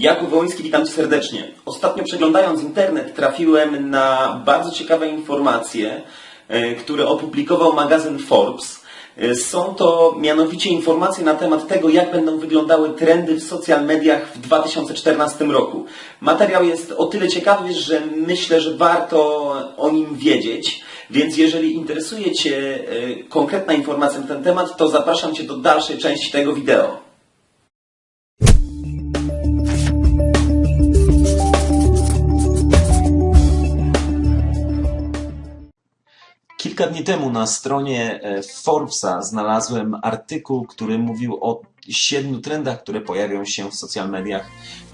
Jakub Wołyński, witam serdecznie. Ostatnio przeglądając internet trafiłem na bardzo ciekawe informacje, e, które opublikował magazyn Forbes. E, Są to mianowicie informacje na temat tego, jak będą wyglądały trendy w social mediach w 2014 roku. Materiał jest o tyle ciekawy, że myślę, że warto o nim wiedzieć. Więc jeżeli interesuje Cię e, konkretna informacja na ten temat, to zapraszam Cię do dalszej części tego wideo. Kilka dni temu na stronie e, Forbesa znalazłem artykuł, który mówił o siedmiu trendach, które pojawią się w social mediach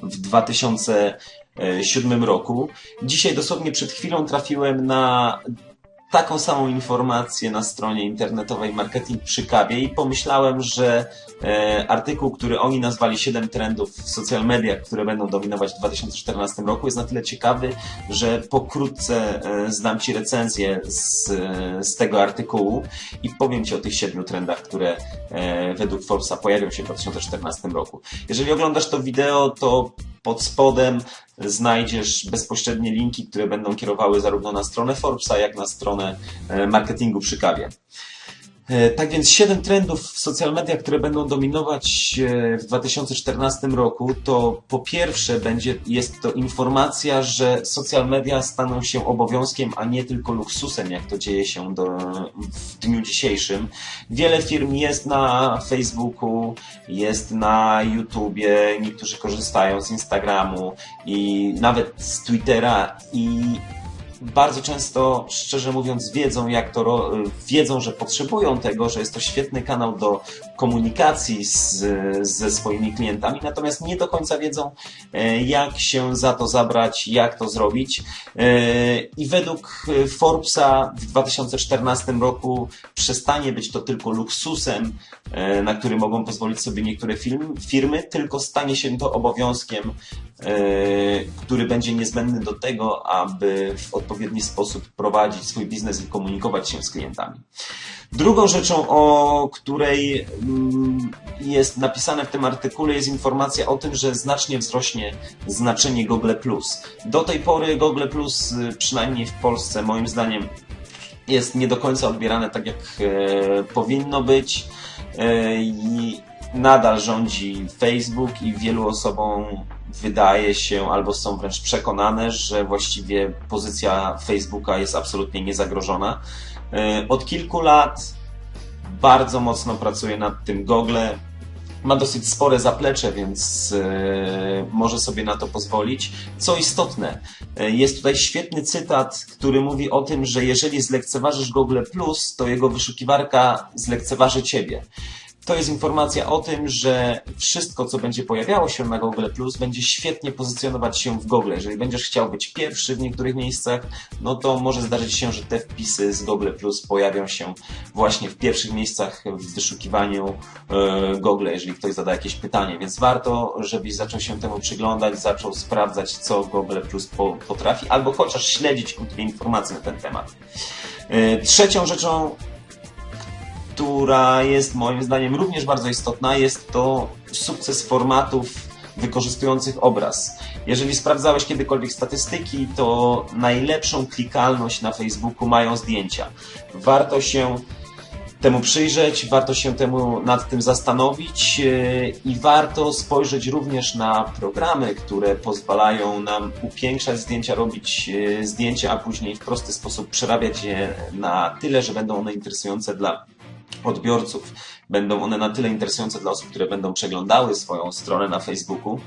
w 2007 roku. Dzisiaj dosłownie przed chwilą trafiłem na taką samą informację na stronie internetowej Marketing przy kawie i pomyślałem, że e, artykuł, który oni nazwali 7 trendów w social mediach, które będą dominować w 2014 roku jest na tyle ciekawy, że pokrótce e, zdam Ci recenzję z, z tego artykułu i powiem Ci o tych 7 trendach, które e, według Forbesa pojawią się w 2014 roku. Jeżeli oglądasz to wideo, to pod spodem znajdziesz bezpośrednie linki, które będą kierowały zarówno na stronę Forbesa, jak na stronę e, marketingu przy kawie. E, Tak więc 7 trendów w social mediach, które będą dominować e, w 2014 roku, to po pierwsze będzie, jest to informacja, że social media staną się obowiązkiem, a nie tylko luksusem, jak to dzieje się do, w dniu dzisiejszym. Wiele firm jest na Facebooku, jest na YouTubie, niektórzy korzystają z Instagramu i nawet z Twittera i bardzo często, szczerze mówiąc, wiedzą, jak to wiedzą, że potrzebują tego, że jest to świetny kanał do komunikacji z, ze swoimi klientami, natomiast nie do końca wiedzą, e, jak się za to zabrać, jak to zrobić. E, I według Forbesa w 2014 roku przestanie być to tylko luksusem, e, na który mogą pozwolić sobie niektóre firmy, tylko stanie się to obowiązkiem, który będzie niezbędny do tego, aby w odpowiedni sposób prowadzić swój biznes i komunikować się z klientami. Drugą rzeczą, o której mm, jest napisane w tym artykule, jest informacja o tym, że znacznie wzrośnie znaczenie Google. Do tej pory Google, y, przynajmniej w Polsce, moim zdaniem, jest nie do końca odbierane tak, jak e, powinno być. E, I nadal rządzi Facebook i wielu osobom wydaje się, albo są wręcz przekonane, że właściwie pozycja Facebooka jest absolutnie niezagrożona. E, Od kilku lat bardzo mocno pracuje nad tym Google. Ma dosyć spore zaplecze, więc e, może sobie na to pozwolić. Co istotne, e, jest tutaj świetny cytat, który mówi o tym, że jeżeli zlekceważysz Google to jego wyszukiwarka zlekceważy ciebie. To jest informacja o tym, że wszystko, co będzie pojawiało się na Google będzie świetnie pozycjonować się w Google. Jeżeli będziesz chciał być pierwszy w niektórych miejscach, no to może zdarzyć się, że te wpisy z Google pojawią się właśnie w pierwszych miejscach w wyszukiwaniu e, Google, jeżeli ktoś zada jakieś pytanie. Więc warto, żebyś zaczął się temu przyglądać, zaczął sprawdzać, co Google po, potrafi, albo chociaż śledzić krótkie informacje na ten temat. E, Trzecią rzeczą, która jest moim zdaniem również bardzo istotna, jest to sukces formatów wykorzystujących obraz. Jeżeli sprawdzałeś kiedykolwiek statystyki, to najlepszą klikalność na Facebooku mają zdjęcia. Warto się temu przyjrzeć, warto się temu nad tym zastanowić yy, i warto spojrzeć również na programy, które pozwalają nam upiększać zdjęcia, robić yy, zdjęcia, a później w prosty sposób przerabiać je na tyle, że będą one interesujące dla odbiorców. Będą one na tyle interesujące dla osób, które będą przeglądały swoją stronę na Facebooku,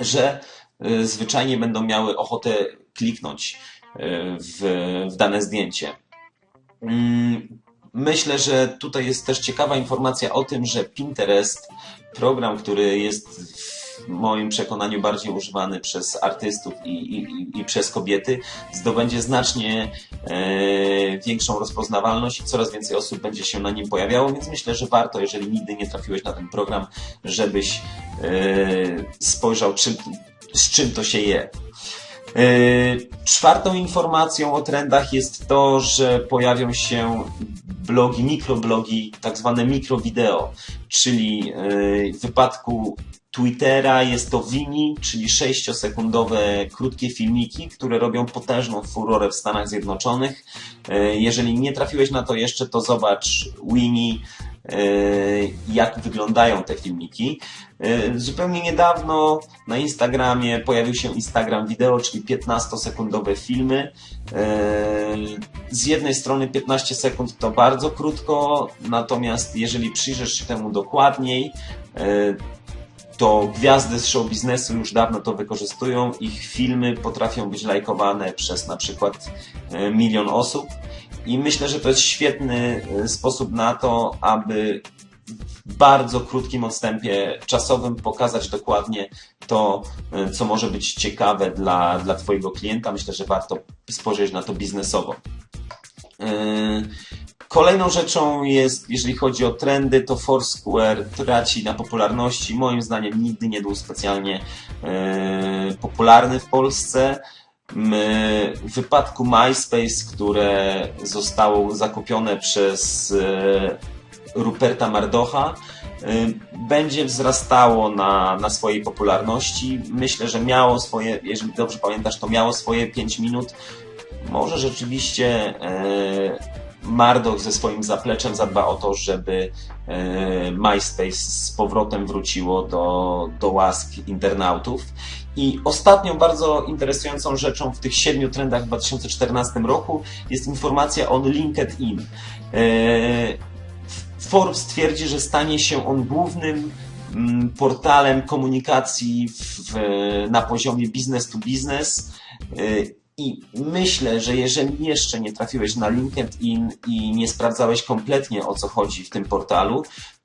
że y, zwyczajnie będą miały ochotę kliknąć y, w, w dane zdjęcie. Mm, Myślę, że tutaj jest też ciekawa informacja o tym, że Pinterest, program, który jest w moim przekonaniu bardziej używany przez artystów i, i, i przez kobiety, zdobędzie znacznie e, większą rozpoznawalność i coraz więcej osób będzie się na nim pojawiało, więc myślę, że warto, jeżeli nigdy nie trafiłeś na ten program, żebyś e, spojrzał, z czym to się je. Yy, Czwartą informacją o trendach jest to, że pojawią się blogi, mikroblogi, tak zwane mikrowideo, czyli yy, w wypadku Twittera jest to Vini, czyli 6-sekundowe krótkie filmiki, które robią potężną furorę w Stanach Zjednoczonych. E, Jeżeli nie trafiłeś na to jeszcze, to zobacz Winnie, e, jak wyglądają te filmiki. E, Zupełnie niedawno na Instagramie pojawił się Instagram Video, czyli 15-sekundowe filmy. Z jednej strony 15 sekund to bardzo krótko, natomiast jeżeli przyjrzysz się temu dokładniej, to gwiazdy z show biznesu już dawno to wykorzystują. Ich filmy potrafią być lajkowane przez na przykład e, milion osób. I myślę, że to jest świetny e, sposób na to, aby w bardzo krótkim odstępie czasowym pokazać dokładnie to, e, co może być ciekawe dla, dla Twojego klienta. Myślę, że warto spojrzeć na to biznesowo. E, Kolejną rzeczą jest, jeżeli chodzi o trendy, to Foursquare traci na popularności. Moim zdaniem nigdy nie był specjalnie e, popularny w Polsce. W wypadku MySpace, które zostało zakupione przez e, Ruperta Mardocha, e, będzie wzrastało na, na swojej popularności. Myślę, że miało swoje, jeżeli dobrze pamiętasz, to miało swoje 5 minut. Może rzeczywiście Mardok ze swoim zapleczem zadba o to, żeby e, MySpace z powrotem wróciło do, do łask internautów. I ostatnią bardzo interesującą rzeczą w tych siedmiu trendach w 2014 roku jest informacja o LinkedIn. E, Forbes twierdzi, że stanie się on głównym mm, portalem komunikacji w, na poziomie business to business. I myślę, że jeżeli jeszcze nie trafiłeś na LinkedIn i nie sprawdzałeś kompletnie o co chodzi w tym portalu,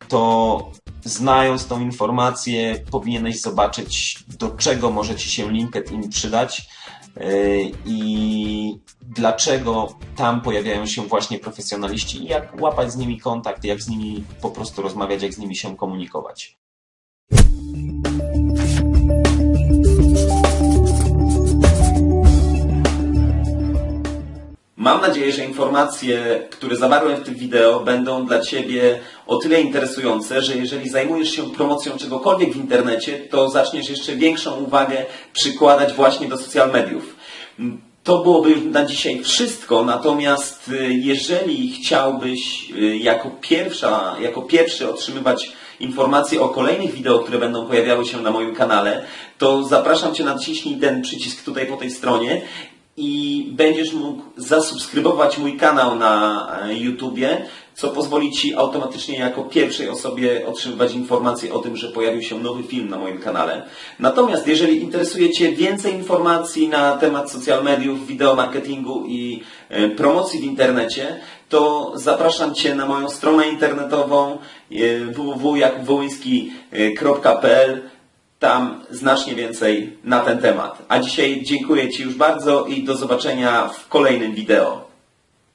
to znając tą informację, powinieneś zobaczyć, do czego może Ci się LinkedIn przydać yy, i dlaczego tam pojawiają się właśnie profesjonaliści i jak łapać z nimi kontakt, jak z nimi po prostu rozmawiać, jak z nimi się komunikować. Mam nadzieję, że informacje, które zawarłem w tym wideo, będą dla Ciebie o tyle interesujące, że jeżeli zajmujesz się promocją czegokolwiek w internecie, to zaczniesz jeszcze większą uwagę przykładać właśnie do social mediów. To byłoby już na dzisiaj wszystko, natomiast y, jeżeli chciałbyś y, jako pierwsza, jako pierwszy otrzymywać informacje o kolejnych wideo, które będą pojawiały się na moim kanale, to zapraszam Cię, naciśnij ten przycisk tutaj po tej stronie i będziesz mógł zasubskrybować mój kanał na e, YouTubie, co pozwoli Ci automatycznie jako pierwszej osobie otrzymywać informacje o tym, że pojawił się nowy film na moim kanale. Natomiast jeżeli interesuje Cię więcej informacji na temat social mediów, wideo marketingu i e, promocji w internecie, to zapraszam Cię na moją stronę internetową e, www.jakubwołyński.pl tam znacznie więcej na ten temat. A dzisiaj dziękuję Ci już bardzo i do zobaczenia w kolejnym wideo.